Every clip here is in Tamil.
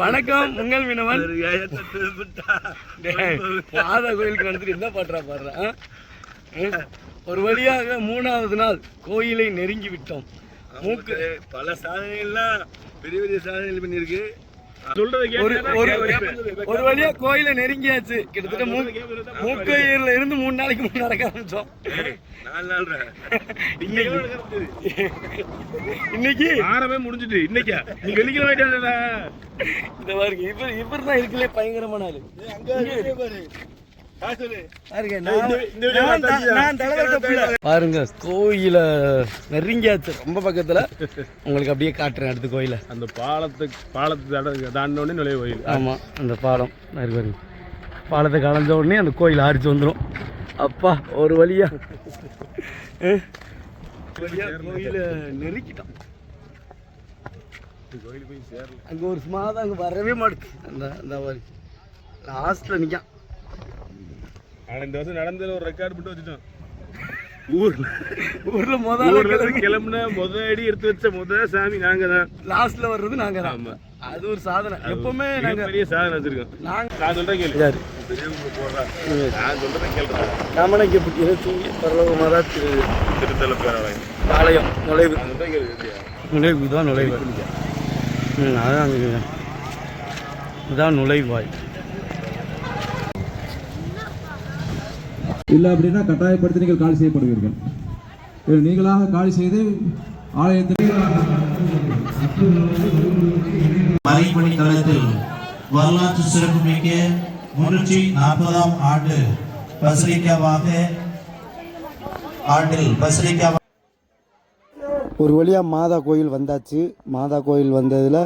வணக்கம் உங்கள் மீனவன் மாதா கோயிலுக்கு நடந்துட்டு என்ன பாடுறா பாடுறா? ஒரு வழியாக மூணாவது நாள் கோயிலை நெருங்கி விட்டோம். மூக்கு பல சாதனைகள்லாம் பெரிய பெரிய சாதனைகள் பண்ணியிருக்கு. ஒரு வழியா கோயிலை நெருங்கியாச்சு. கிட்டத்தட்ட மூக்கையூர்ல இருந்து மூணு நாளைக்கு முன்னாடி நடக்க ஆரம்பிச்சோம். நாலு நாள் இன்னைக்கு வாரமே முடிஞ்சுட்டு இன்னைக்கா? நீ வெள்ளிக்கிழமை ஆயிட்டாடா. இந்த பாருங்க இவர் இவர் தான் இருக்கலே பயங்கரமான ஆளு. பாருங்க கோயில நெருங்கியாச்சு. ரொம்ப பக்கத்துல. உங்களுக்கு அப்படியே காட்டுறேன் அடுத்த கோயில. அந்த பாலத்துக்கு பாலத்தை தாண்ட- தாண்டின உடனே நுழைய கோயில் ஆமா அந்த பாலம். பாருங்க பாலத்தை கலந்த உடனே அந்த கோயில் ஆரிச்சு வந்துடும் அப்பா ஒரு வழியா. கோயில நெருக்கிட்டோம் கோயில் போய் சேரல அங்க ஒரு சும்மா அங்க வரவே மாட்டுது. அந்த அந்த மாதிரி. லாஸ்ட்ல நிக்கான் ஆனா இந்த வருஷம் நடந்ததுல ஒரு ரெக்கார்ட் மட்டும் வச்சுட்டோம். ஊர்ல. ஊர்ல முதல்ல கிளம்புன முத அடி எடுத்து வச்ச முத சாமி நாங்க தான். லாஸ்ட்ல வர்றது நாங்க தான். அது ஒரு சாதனை. எப்பவுமே நாங்க பெரிய சாதனை வச்சிருக்கோம். நாங்க நான் சொல்றேன் கேளு. யாரு? பெரியவங்க போடுறா. நான் சொல்றேன் கேள்றா காமனைக்கு தூங்கி பரலோகமாக திரு திருத்தல பேரவாங்க ஆலயம் நுழைவு? நுழைவு தான் நுழைவு. அதான் இதுதான் நுழைவாய். இல்லை அப்படின்னா கட்டாயப்படுத்தி நீங்கள் காலி செய்யப்படுவீர்கள். நீங்களாக காலி செய்து ஆலயத்தில் மறைப்பணி தளத்தில் வரலாற்று சிறப்புமிக்க முன்னூற்றி நாற்பதாம் ஆண்டு பசிலிக்காவாக ஆண்டில் பசிலிக்கா ஒரு வழியாக மாதா கோயில் வந்தாச்சு. மாதா கோயில் வந்ததில்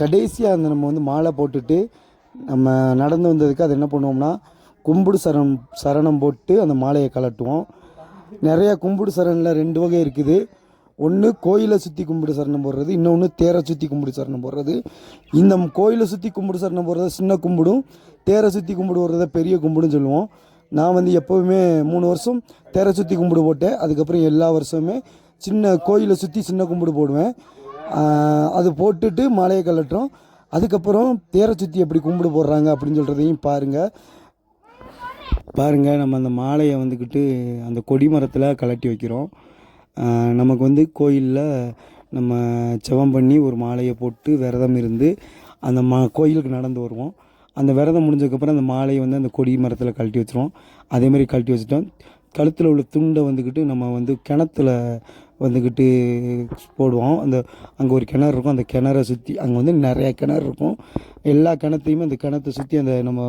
கடைசியாக அந்த நம்ம வந்து மாலை போட்டுட்டு நம்ம நடந்து வந்ததுக்கு அது என்ன பண்ணுவோம்னா கும்பிடு சரணம் சரணம் போட்டு அந்த மாலையை கலட்டுவோம் நிறைய கும்பிடு சரணில் ரெண்டு வகை இருக்குது. ஒன்று கோயிலை சுற்றி கும்பிடு சரணம் போடுறது இன்னொன்று தேரை சுற்றி கும்பிடு சரணம் போடுறது. இந்த கோயிலை சுற்றி கும்பிடு சரணம் போடுறத சின்ன கும்பிடும் தேரை சுற்றி கும்பிடு போடுறத பெரிய கும்பிடுன்னு சொல்லுவோம். நான் வந்து எப்போவுமே மூணு வருஷம் தேரை சுற்றி கும்பிடு போட்டேன். அதுக்கப்புறம் எல்லா வருஷமுமே சின்ன கோயிலை சுற்றி சின்ன கும்பிடு போடுவேன். அது போட்டுட்டு மாலையை கலட்டுறோம் அதுக்கப்புறம் தேரை சுற்றி எப்படி கும்பிடு போடுறாங்க அப்படின்னு சொல்கிறதையும் பாருங்கள் பாருங்கள் நம்ம அந்த மாலையை வந்துக்கிட்டு அந்த கொடி மரத்தில் கலட்டி வைக்கிறோம். நமக்கு வந்து கோயிலில் நம்ம செவம் பண்ணி ஒரு மாலையை போட்டு விரதம் இருந்து அந்த மா கோயிலுக்கு நடந்து வருவோம். அந்த விரதம் முடிஞ்சதுக்கப்புறம் அந்த மாலையை வந்து அந்த கொடி மரத்தில் கழட்டி வச்சுருவோம். அதேமாதிரி கழட்டி வச்சுட்டோம். கழுத்தில் உள்ள துண்டை வந்துக்கிட்டு நம்ம வந்து கிணத்துல வந்துக்கிட்டு போடுவோம். அந்த அங்கே ஒரு கிணறு இருக்கும். அந்த கிணறை சுற்றி அங்கே வந்து நிறையா கிணறு இருக்கும். எல்லா கிணத்தையுமே அந்த கிணத்தை சுற்றி அந்த நம்ம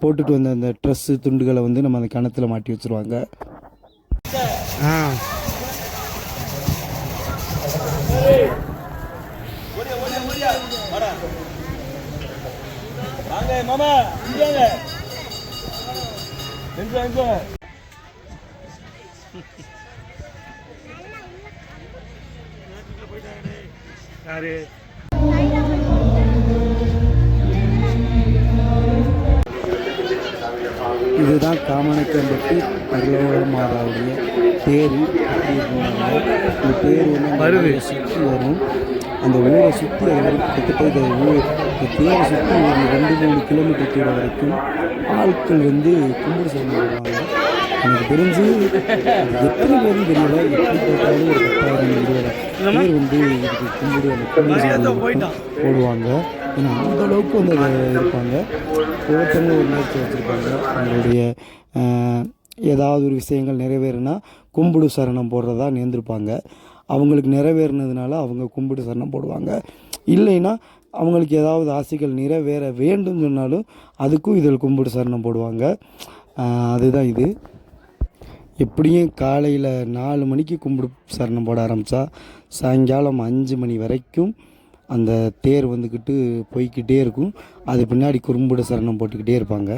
போட்டுட்டு வந்த அந்த ட்ரெஸ்ஸு துண்டுகளை வந்து நம்ம அந்த கிணத்துல மாட்டி வச்சுருவாங்க. ஆ. வாங்க மாமா இங்க எங்க எங்க யாரு? இதுதான் காமனக்கம்பட்டி பரலோக மாதாவுடைய பேர் இந்த பேர் வந்து சுற்றி வரும். அந்த ஊரை சுற்றி கிட்டத்தட்ட ஊர் இந்த தேரை சுற்றி ஒரு ரெண்டு மூணு கிலோமீட்டர் தூரம் வரைக்கும் ஆட்கள் வந்து கும்பிடு சாமி வருவாங்க. எனக்கு தெரிஞ்சு எத்தனை பேரும் தெரியல எப்படி போட்டாலும் ஒரு பத்தாயிரம் பேர் வந்து இதுக்கு கும்பிடு அந்த கும்பிடு போடுவாங்க. ஏன்னா அந்த அளவுக்கு வந்து இருப்பாங்க. ஒவ்வொருத்தவங்க ஒரு நேர்த்தி வச்சுருப்பாங்க அவங்களுடைய ஏதாவது ஒரு விஷயங்கள் நிறைவேறுனா கும்பிடு சரணம் போடுறதா நேர்ந்திருப்பாங்க. அவங்களுக்கு நிறைவேறினதுனால அவங்க கும்பிடு சரணம் போடுவாங்க. இல்லைன்னா அவங்களுக்கு ஏதாவது ஆசைகள் நிறைவேற வேண்டும் சொன்னாலும் அதுக்கும் இதில் கும்பிடு சரணம் போடுவாங்க. அதுதான் இது. எப்படியும் காலையில் நாலு மணிக்கு கும்பிடு சரணம் போட ஆரம்பித்தா சாயங்காலம் அஞ்சு மணி வரைக்கும் அந்த தேர் வந்துக்கிட்டு போய்க்கிட்டே இருக்கும். அது பின்னாடி குறும்புட சரணம் போட்டுக்கிட்டே இருப்பாங்க.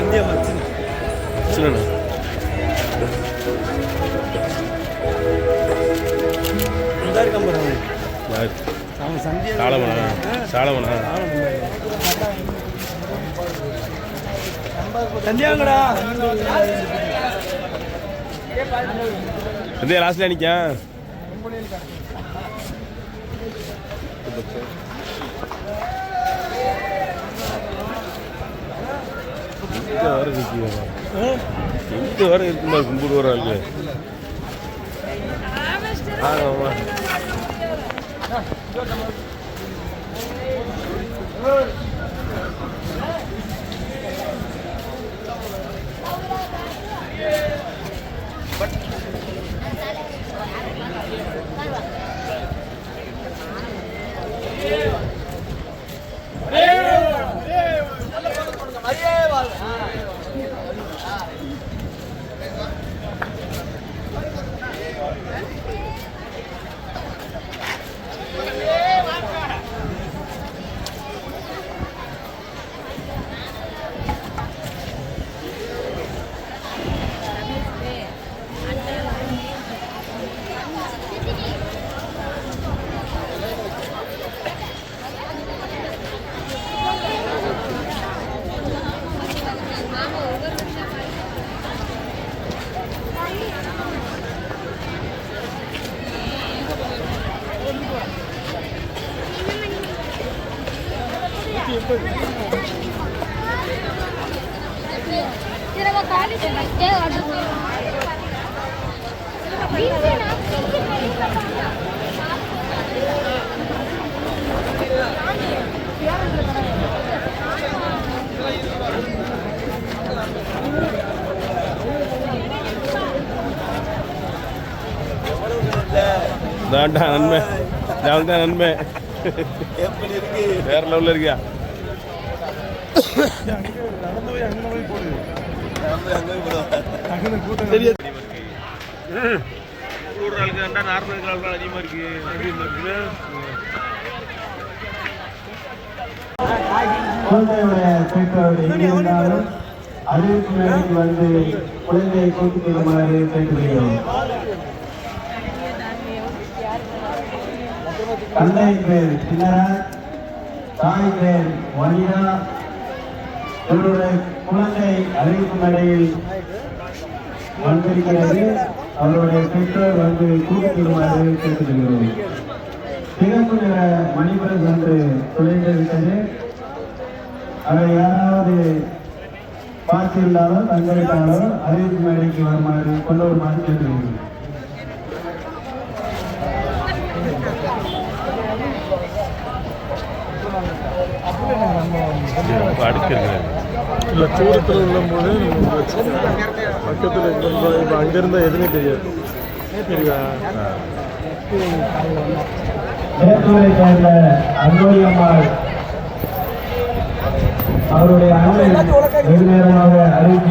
ഇന്ത്യ മനസ്സിലാണ് ഉണ്ടായിരിക്കാൻ പറഞ്ഞു சந்தியா நிக்க சந்தியா இங்கே சந்தியா சந்தியா சாலமனா. சாலமனா சந்தியாங்கடா இதே லாஸ்ட்ல நிற்கா எங்க வர நிற்கியா எங்க வர இருக்குமா கும்பிடு வர ஆளுக்கு ஆமாம் Heh, gördüm. Evet. தாண்டா நன்மை. நான் தான் நன்மை. எப்படி இருக்கு? வேற லெவலில் இருக்கியா? சரியா நாளுக்கு ரெண்டா நார்மல் நாள் அதிகமாக இருக்கு அதிகமாக இருக்குது அறிவிப்பு மேடைக்கு வந்து குழந்தையை கூட்டிக் கொள்ளுமாறு கேட்டுக்கொள்கிறோம் தந்தை பேர் தாய் பேர் வனிதா இவருடைய குழந்தை அறிவிக்கும் மேடையில் வந்திருக்கிறது. அவருடைய பெற்றோர் வந்து கூட்டிக் கேட்டுக்கொள்கிறது கேட்டுக்கொள்கிறோம். சிறப்பு நிற மணிபுரம் என்று தொலைந்து அதை யாராவது பார்த்திருந்தாலோ தங்களிட்டாலோ அறிவிக்கும் மேடைக்கு வருமாறு கொண்டு வருமாறு கேட்டுக்கொள்கிறது ரொம்ப அடுக்கிறது இல்லை தூரத்தில் உள்ளபோது பக்கத்தில் இருக்கிற இப்போ அங்கேருந்தால் எதுவுமே தெரியாது சரியா அவருடைய அண்ணன் வெகு நேரமாக அறிவிப்பு